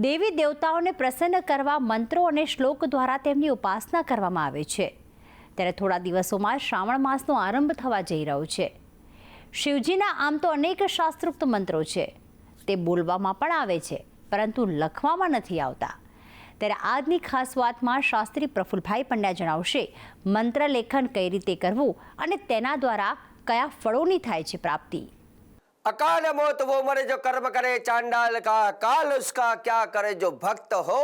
દેવી દેવતાઓને પ્રસન્ન કરવા મંત્રો અને શ્લોક દ્વારા તેમની ઉપાસના કરવામાં આવે છે. ત્યારે થોડા દિવસોમાં શ્રાવણ માસનો આરંભ થવા જઈ રહ્યો છે. શિવજીના આમ તો અનેક શાસ્ત્રોક્ત મંત્રો છે. તે બોલવામાં પણ આવે છે, પરંતુ લખવામાં નથી આવતા. ત્યારે આજની ખાસ વાતમાં શાસ્ત્રી પ્રફુલભાઈ પંડ્યા જણાવશે, મંત્ર લેખન કઈ રીતે કરવું અને તેના દ્વારા કયા ફળોની થાય છે પ્રાપ્તિ. अकाल मौत वो मरे जो कर्म करे चांडाल का काल उसका क्या करे जो भक्त हो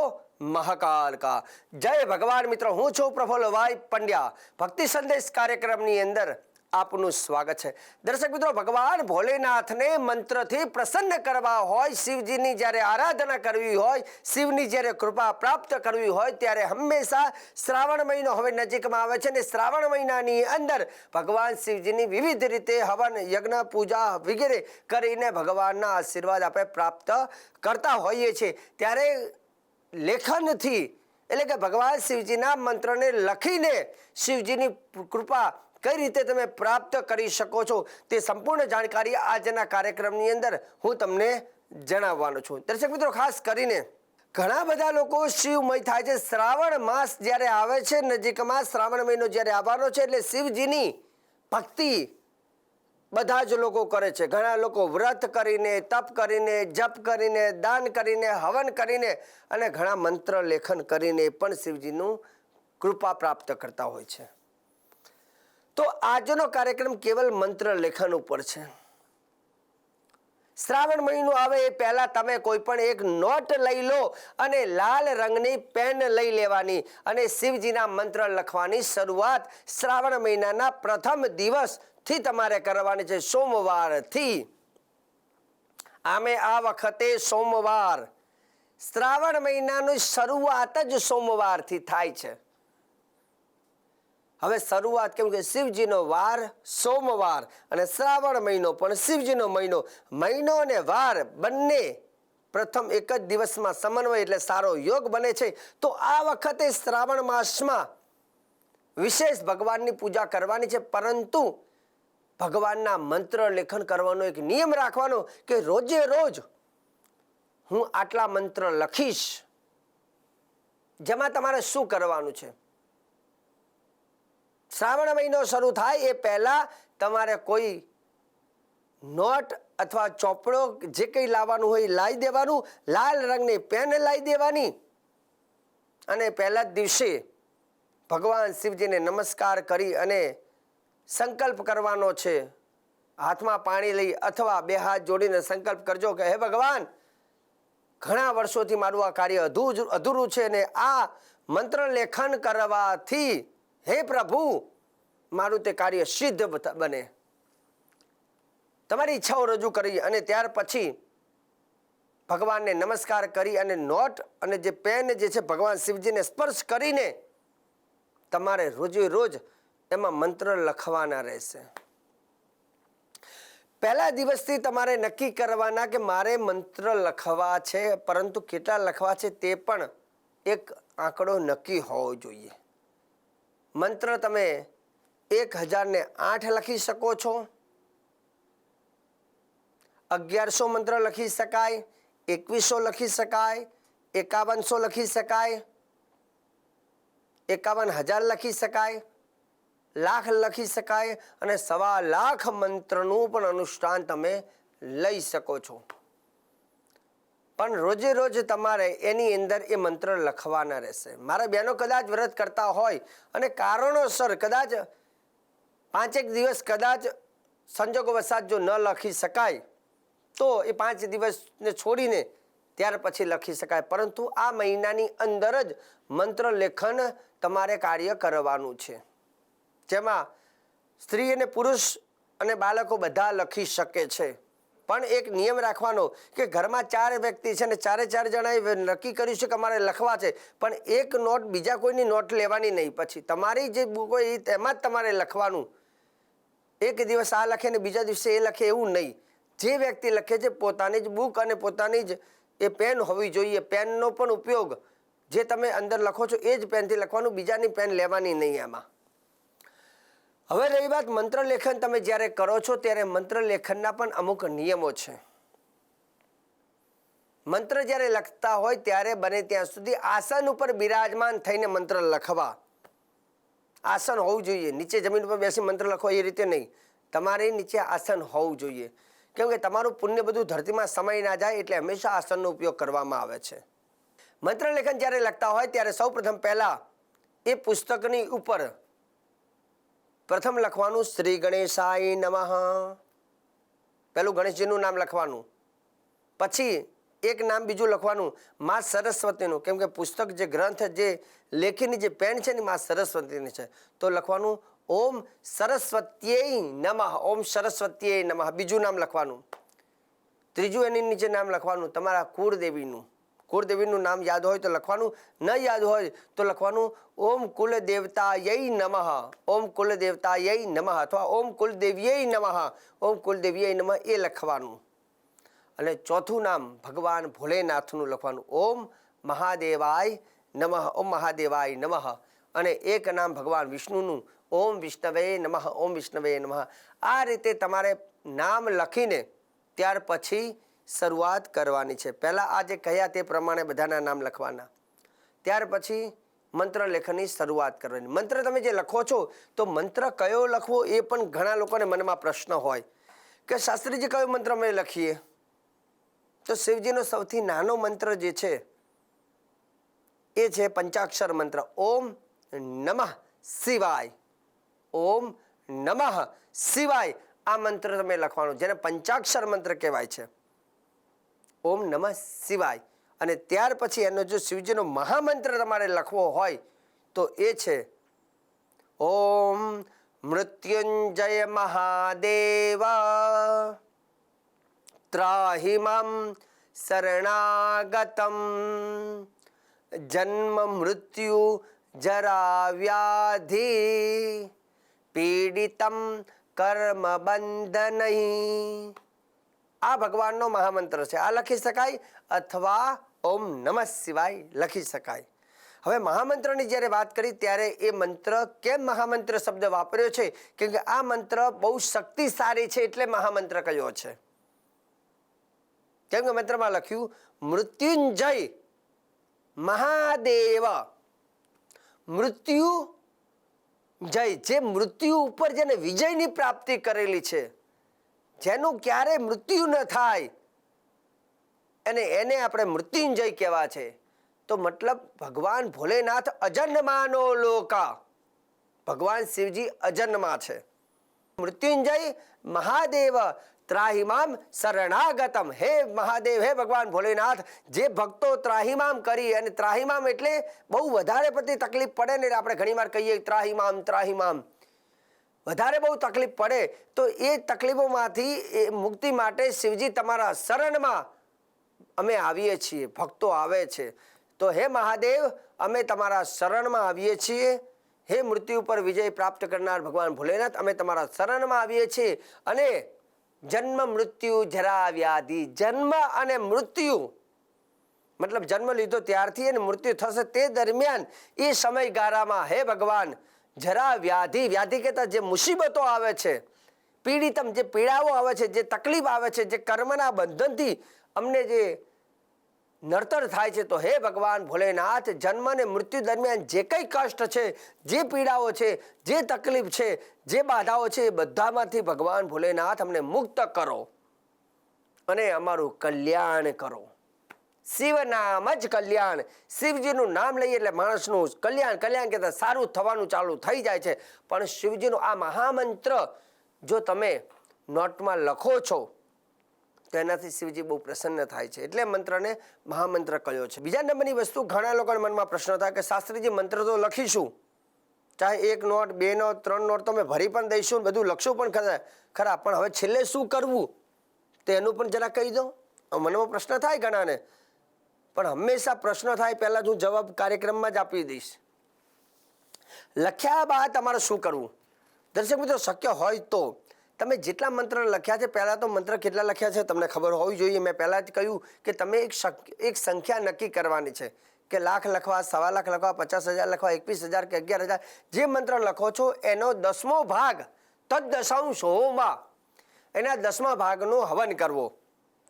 મહાકાલ કા જય ભગવાન મિત્રો હું છું પ્રફુલ્લભાઈ પંડ્યા ભક્તિ સંદેશ કાર્યક્રમની અંદર આપનું સ્વાગત છે. દર્શક મિત્રો, ભગવાન ભોલેનાથને મંત્રથી પ્રસન્ન કરવા હોય, શિવજીની જ્યારે આરાધના કરવી હોય, શિવની જ્યારે કૃપા પ્રાપ્ત કરવી હોય, ત્યારે હંમેશા શ્રાવણ મહિનો હવે નજીકમાં આવે છે અને શ્રાવણ મહિનાની અંદર ભગવાન શિવજીની વિવિધ રીતે હવન, યજ્ઞ, પૂજા વગેરે કરીને ભગવાનના આશીર્વાદ આપણે પ્રાપ્ત કરતા હોઈએ છીએ. ત્યારે લેખનથી એટલે કે ભગવાન શિવજીના મંત્રને લખીને શિવજીની કૃપા કઈ રીતે તમે પ્રાપ્ત કરી શકો છો તે સંપૂર્ણ જાણકારી આજના કાર્યક્રમની અંદર હું તમને જણાવવાનો છું. દર્શક મિત્રો, ખાસ કરીને ઘણા બધા લોકો શિવમય થાય છે. શ્રાવણ માસ જ્યારે આવે છે, નજીકમાં શ્રાવણ મહિનો જ્યારે આવવાનો છે એટલે શિવજીની ભક્તિ બધા જ લોકો કરે છે. ઘણા લોકો વ્રત કરીને, તપ કરીને, જપ કરીને, દાન કરીને, હવન કરીને અને ઘણા મંત્ર લેખન કરીને પણ શિવજીનું કૃપા પ્રાપ્ત કરતા હોય છે. તો આજનો કાર્યક્રમ કેવલ મંત્ર લેખન ઉપર છે. શ્રાવણ મહિનો આવે એ પહેલા તમે કોઈ પણ એક નોટ લઈ લો અને લાલ રંગની પેન લઈ લેવાની અને શિવજીના મંત્ર લખવાની શરૂઆત શ્રાવણ મહિનાના પ્રથમ દિવસથી તમારે કરવાની છે સોમવારથી. આમે આ વખતે સોમવાર. શ્રાવણ મહિનાની શરૂઆત જ સોમવારથી થાય છે. હવે શરૂઆત કેમ કે શિવજીનો વાર સોમવાર અને શ્રાવણ મહિનો પણ શિવજીનો મહિનો. મહિનો અને વાર બંને પ્રથમ એક જ દિવસમાં સમન્વય એટલે સારો યોગ બને છે. તો આ વખતે શ્રાવણ માસમાં વિશેષ ભગવાનની પૂજા કરવાની છે, પરંતુ ભગવાનના મંત્ર લેખન કરવાનો એક નિયમ રાખવાનો કે રોજે રોજ હું આટલા મંત્ર લખીશ. જેમાં તમારે શું કરવાનું છે? શ્રાવણ મહિનો શરૂ થાય એ પહેલાં તમારે કોઈ નોટ અથવા ચોપડો જે કંઈ લાવવાનું હોય લાવી દેવાનું, લાલ રંગની પેન લાવી દેવાની અને પહેલા જ દિવસે ભગવાન શિવજીને નમસ્કાર કરી અને સંકલ્પ કરવાનો છે. હાથમાં પાણી લઈ અથવા બે હાથ જોડીને સંકલ્પ કરજો કે, હે ભગવાન, ઘણા વર્ષોથી મારું આ કાર્ય અધૂર અધૂરું છે ને આ મંત્ર લેખન કરવાથી હે પ્રભુ, મારું તે કાર્ય સિદ્ધ બને. તમારી ઈચ્છાઓ રજૂ કરી અને ત્યાર પછી ભગવાનને નમસ્કાર કરી અને નોટ અને જે પેન જે છે ભગવાન શિવજીને સ્પર્શ કરીને તમારે રોજે રોજ એમાં મંત્ર લખવાના રહેશે. પહેલા દિવસથી તમારે નક્કી કરવાના કે મારે મંત્ર લખવા છે, પરંતુ કેટલા લખવા છે તે પણ એક આંકડો નક્કી હોવો જોઈએ. મંત્ર તમે એક હજારને આઠ લખી શકો છો. અગિયારસો મંત્ર લખી શકાય, એકવીસો લખી શકાય, એકાવનસો લખી શકાય, એકાવન હજાર લખી શકાય, લાખ લખી શકાય અને સવા લાખ મંત્રનું પણ અનુષ્ઠાન તમે લઈ શકો છો. પણ રોજે રોજ તમારે એની અંદર એ મંત્ર લખવાના રહેશે. મારા બહેનો કદાચ વ્રત કરતા હોય અને કારણોસર કદાચ પાંચેક દિવસ કદાચ સંજોગો વસાત જો ન લખી શકાય, તો એ પાંચ દિવસને છોડીને ત્યાર પછી લખી શકાય. પરંતુ આ મહિનાની અંદર જ મંત્ર લેખન તમારે કાર્ય કરવાનું છે. જેમાં સ્ત્રી અને પુરુષ અને બાળકો બધા લખી શકે છે. પણ એક નિયમ રાખવાનો કે ઘરમાં ચાર વ્યક્તિ છે ને ચારે ચાર જણાએ નક્કી કર્યું છે કે અમારે લખવા છે, પણ એક નોટ બીજા કોઈની નોટ લેવાની નહીં. પછી તમારી જે બુક હોય એ તેમાં જ તમારે લખવાનું. એક દિવસ આ લખે ને બીજા દિવસે એ લખે એવું નહીં. જે વ્યક્તિ લખે છે પોતાની જ બુક અને પોતાની જ એ પેન હોવી જોઈએ. પેનનો પણ ઉપયોગ જે તમે અંદર લખો છો એ જ પેનથી લખવાનું, બીજાની પેન લેવાની નહીં એમાં હવે રહી વાત મંત્ર લેખન તમે જ્યારે કરો છો ત્યારે મંત્ર લેખનના પણ અમુક નિયમો છે. મંત્ર જ્યારે લખતા હોય ત્યારે બને ત્યાં સુધી આસન ઉપર બિરાજમાન થઈને મંત્ર લખવા. આસન હોવું જોઈએ. નીચે જમીન ઉપર બેસી મંત્ર લખો એ રીતે નહીં. તમારે નીચે આસન હોવું જોઈએ. કેમ કે તમારું પુણ્ય બધું ધરતીમાં સમય ના જાય એટલે હંમેશા આસનનો ઉપયોગ કરવામાં આવે છે. મંત્ર લેખન જ્યારે લખતા હોય ત્યારે સૌ પ્રથમ પહેલાં એ પુસ્તકની ઉપર પ્રથમ લખવાનું શ્રી ગણેશાય નમઃ. પહેલું ગણેશજીનું નામ લખવાનું. પછી એક નામ બીજું લખવાનું મા સરસ્વતીનું. કેમ કે પુસ્તક જે ગ્રંથ જે લેખીની જે પેન છે ને મા સરસ્વતીની છે, તો લખવાનું ઓમ સરસ્વતીય નમઃ, ઓમ સરસ્વતીય નમઃ. બીજું નામ લખવાનું. ત્રીજું એની નીચે નામ લખવાનું તમારા કુળદેવીનું. કુળદેવીનું નામ યાદ હોય તો લખવાનું, ન યાદ હોય તો લખવાનું, ઓમ કુલ દેવતાય નમઃ, ઓમ કુલ દેવતાય નમઃ અથવા ઓમ કુલદેવીય નમઃ, ઓમ કુલદેવીય નમઃ એ લખવાનું. અને ચોથું નામ ભગવાન ભોલેનાથનું લખવાનું, ઓમ મહાદેવાય નમઃ, ઓમ મહાદેવાય નમઃ. અને એક નામ ભગવાન વિષ્ણુનું, ઓમ વિષ્ણવે નમઃ, ઓમ વિષ્ણવે નમઃ. આ રીતે તમારે નામ લખીને ત્યાર પછી શરૂઆત કરવાની છે. પહેલાં આ જે કહ્યા તે પ્રમાણે બધાના નામ લખવાના. ત્યાર પછી મંત્ર લેખનની શરૂઆત કરવાની. મંત્ર તમે જે લખો છો, તો મંત્ર કયો લખવો એ પણ ઘણા લોકોને મનમાં પ્રશ્ન હોય. કે શાસ્ત્રીજી કયો મંત્ર અમે લખીએ? તો શિવજીનો સૌથી નાનો મંત્ર જે છે, એ છે પંચાક્ષર મંત્ર. ઓમ નમઃ શિવાય. ઓમ નમઃ શિવાય આ મંત્ર તમે લખવાનો. જેને પંચાક્ષર મંત્ર કહેવાય છે. ઓમ નમઃ શિવાય. અને ત્યાર પછી એનો જો શિવજીનો મહામંત્ર તમારે લખવો હોય, તો એ છે, ઓમ મૃત્યુંજય મહાદેવ ત્રાહિ મામ શરણાગતમ. જન્મ મૃત્યુ જરા વ્યાધિ પીડિતમ કર્મ બંધનૈ. આ ભગવાનનો મહામંત્ર છે. આ લખી શકાય અથવા ઓમ નમઃ શિવાય લખી શકાય. હવે મહામંત્રની જ્યારે વાત કરી ત્યારે એ મંત્ર કેમ મહામંત્ર શબ્દ વાપર્યો છે? કેમ કે આ મંત્ર બહુ શક્તિશાળી છે એટલે મહામંત્ર કયો છે. કેમ કે મંત્રમાં લખ્યું, મૃત્યુંજય મહાદેવ, મૃત્યુ જય. જે મૃત્યુ ઉપર જેને વિજયની પ્રાપ્તિ કરેલી છે જેનું ક્યારે મૃત્યુ ન થાય. અને એને આપણે મૃત્યુંજય કહેવા છે. તો મતલબ ભગવાન ભોલેનાથ અજન્માનો લોકા. ભગવાન શિવજી અજન્મા છે. મૃત્યુંજય મહાદેવ ત્રાહિમામ શરણાગતમ. હે મહાદેવ, હે ભગવાન ભોલેનાથ, જે ભક્તો ત્રાહિમામ કરી, અને ત્રાહિમામ એટલે બહુ વધારે પડતી તકલીફ પડે ને આપણે ઘણીવાર કહીએ ત્રાહિમામ ત્રાહિમામ. વધારે બહુ તકલીફ પડે, તો એ તકલીફોમાંથી એ મુક્તિ માટે શિવજી તમારા શરણમાં અમે આવીએ છીએ, ભક્તો આવે છે. તો હે મહાદેવ, અમે તમારા શરણમાં આવીએ છીએ. હે મૃત્યુ પર વિજય પ્રાપ્ત કરનાર ભગવાન ભોલેનાથ, અમે તમારા શરણમાં આવીએ છીએ. અને જન્મ મૃત્યુ જરા વ્યાધિ, જન્મ અને મૃત્યુ, મતલબ જન્મ લીધો ત્યારથી અને મૃત્યુ થશે તે દરમિયાન એ સમયગાળામાં, હે ભગવાન જરા વ્યાધિ વ્યાધિ કહેતા જે મુસીબતો આવે છે, પીડિતમ જે પીડાઓ આવે છે, જે તકલીફ આવે છે, જે કર્મના બંધનથી અમને જે નડતર થાય છે, તો હે ભગવાન ભોલેનાથ જન્મ અને મૃત્યુ દરમિયાન જે કંઈ કષ્ટ છે, જે પીડાઓ છે, જે તકલીફ છે, જે બાધાઓ છે, એ બધામાંથી ભગવાન ભોલેનાથ અમને મુક્ત કરો અને અમારું કલ્યાણ કરો. શિવ નામ જ કલ્યાણ. શિવજીનું નામ લઈએ એટલે માણસનું કલ્યાણ. કલ્યાણ કહેતા સારું થવાનું ચાલુ થઈ જાય છે. પણ શિવજીનું આ મહામંત્ર જો તમે નોટમાં લખો છો, તો એનાથી શિવજી બહુ પ્રસન્ન થાય છે. એટલે મંત્રને મહામંત્ર કહ્યો છે. બીજા નંબરની વસ્તુ ઘણા લોકોના મનમાં પ્રશ્ન થાય કે શાસ્ત્રીજી મંત્ર તો લખીશું. ચાહે એક નોટ, બે નોટ, ત્રણ નોટ તો અમે ભરી પણ દઈશું બધું લખશું પણ ખરા ખરા. પણ હવે છેલ્લે શું કરવું? તો એનું પણ જરા કહી દો. મનમાં પ્રશ્ન થાય ઘણાને. પણ હંમેશા પ્રશ્ન થાય, પહેલાં હું જવાબ કાર્યક્રમમાં જ આપી દઈશ. લખ્યા બાદ તમારે શું કરવું? દર્શક મિત્રો, શક્ય હોય તો તમે જેટલા મંત્ર લખ્યા છે, પહેલાં તો મંત્ર કેટલા લખ્યા છે, તમને ખબર હોવી જોઈએ. મેં પહેલાં જ કહ્યું કે તમે એક એક સંખ્યા નક્કી કરવાની છે કે લાખ લખવા, સવા લાખ લખવા, પચાસ હજાર લખવા, એકવીસ હજાર કે અગિયાર હજાર. જે મંત્ર લખો છો, એનો દસમો ભાગ તદ દશાંશ હોમાં એના દસમા ભાગનો હવન કરવો.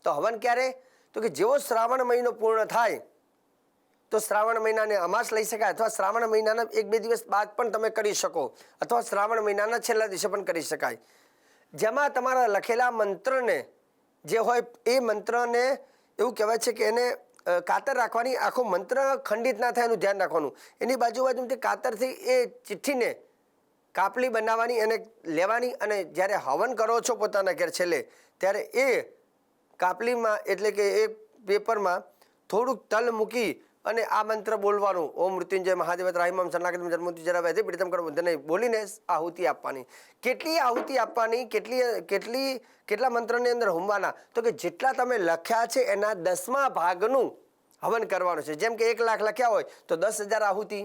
તો હવન ક્યારે? તો કે જેવો શ્રાવણ મહિનો પૂર્ણ થાય, તો શ્રાવણ મહિનાને અમાસ લઈ શકાય અથવા શ્રાવણ મહિનાના એક બે દિવસ બાદ પણ તમે કરી શકો અથવા શ્રાવણ મહિનાના છેલ્લા દિવસે પણ કરી શકાય. જેમાં તમારા લખેલા મંત્રને જે હોય એ મંત્રને એવું કહેવાય છે કે એને કાતર રાખવાની આખો મંત્ર ખંડિત ના થાય એનું ધ્યાન રાખવાનું. એની બાજુ બાજુથી કાતરથી એ ચિઠ્ઠીને કાપલી બનાવવાની અને લેવાની અને જ્યારે હવન કરો છો પોતાના ઘેર છેલ્લે, ત્યારે એ કાપલીમાં એટલે કે એ પેપરમાં થોડુંક તલ મૂકી અને આ મંત્ર બોલવાનું. ઓમ મૃત્યુંજય મહાદેવ રાહિમમ શરણાગત જન્મોતિ જરા વૈદે પ્રીતમ કરો તેને બોલીને આહુતિ આપવાની. કેટલી આહુતિ આપવાની? કેટલી કેટલી, કેટલા મંત્રની અંદર હોમવાના તો કે જેટલા તમે લખ્યા છે એના દસમા ભાગનું હવન કરવાનું છે. જેમ કે એક લાખ લખ્યા હોય તો દસ હજાર આહુતિ.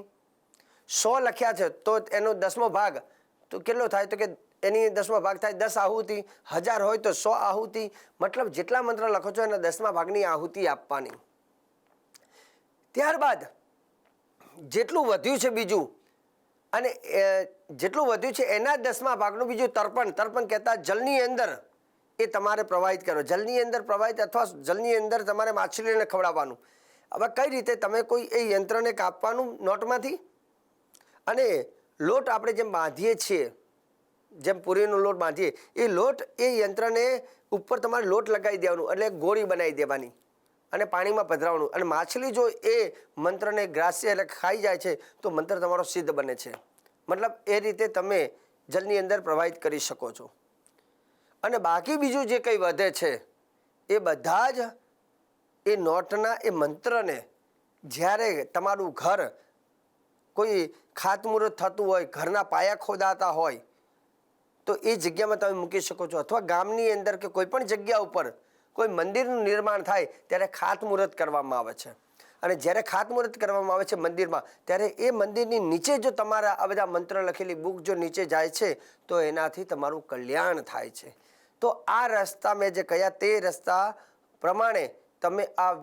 સો લખ્યા છે તો એનો દસમો ભાગ. તો કેટલો થાય? તો કે એની દસમા ભાગ થાય, દસ આહુતિ, હજાર હોય તો સો આહુતિ, મતલબ જેટલા મંત્ર લખો છો એના દસમા ભાગની આહુતિ આપવાની. ત્યારબાદ જેટલું વધ્યું છે બીજું, અને જેટલું વધ્યું છે એના દસમા ભાગનું બીજું તર્પણ તર્પણ કહેતા જલની અંદર એ તમારે પ્રવાહિત કરો જલની અંદર પ્રવાહિત અથવા જલની અંદર તમારે માછલીને ખવડાવવાનું. હવે કઈ રીતે તમે કોઈ એ યંત્રને કાપવાનું નોટમાંથી? અને લોટ આપણે જેમ બાંધીએ છીએ જેમ પૂરીનો લોટ બાંધીએ, એ લોટ, એ યંત્રને ઉપર તમારે લોટ લગાવી દેવાનું, એટલે ગોળી બનાવી દેવાની અને પાણીમાં પધરાવવાનું. અને માછલી જો એ મંત્રને ગ્રાસ્ય એટલે ખાઈ જાય છે, તો મંત્ર તમારો સિદ્ધ બને છે. મતલબ એ રીતે તમે જલની અંદર પ્રવાહિત કરી શકો છો. અને બાકી બીજું જે કંઈ વધે છે, એ બધા જ એ નોટના, એ મંત્રને જ્યારે તમારું ઘર કોઈ ખાતમુહૂર્ત થતું હોય, ઘરના પાયા ખોદાતા હોય તો એ જગ્યામાં તમે મૂકી શકો છો. અથવા ગામની અંદર કે કોઈ પણ જગ્યા ઉપર કોઈ મંદિરનું નિર્માણ થાય ત્યારે ખાતમુહૂર્ત કરવામાં આવે છે. અને જ્યારે ખાતમુહૂર્ત કરવામાં આવે છે મંદિરમાં, ત્યારે એ મંદિરની નીચે જો તમારા આ બધા મંત્ર લખેલી બુક જો નીચે જાય છે, તો એનાથી તમારું કલ્યાણ થાય છે. તો આ રસ્તા મેં જે કહ્યા તે રસ્તા પ્રમાણે તમે આ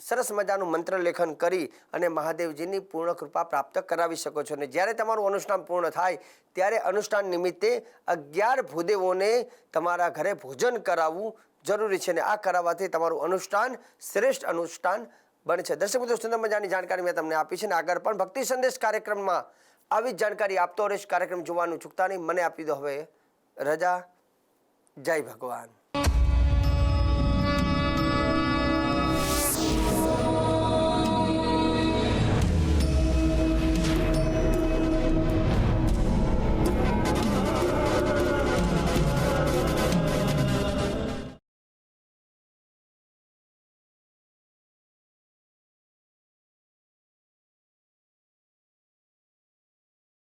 સરસ મજાનું મંત્ર લેખન કરી અને મહાદેવજીની પૂર્ણ કૃપા પ્રાપ્ત કરાવી શકો છો. અને જ્યારે તમારું અનુષ્ઠાન પૂર્ણ થાય, ત્યારે અનુષ્ઠાન નિમિત્તે અગિયાર ભૂદેવોને તમારા ઘરે ભોજન કરાવવું જરૂરી છે. અને આ કરાવવાથી તમારું અનુષ્ઠાન, શ્રેષ્ઠ અનુષ્ઠાન બનશે દર્શક મિત્રો, સુંદર મજાની જાણકારી મેં તમને આપી છે. અને આગળ પણ ભક્તિ સંદેશ કાર્યક્રમમાં આવી જ જાણકારી આપતો રહીશ. કાર્યક્રમ જોવાનું ચૂકતા નહીં. મને આપી દો હવે રજા. જય ભગવાન.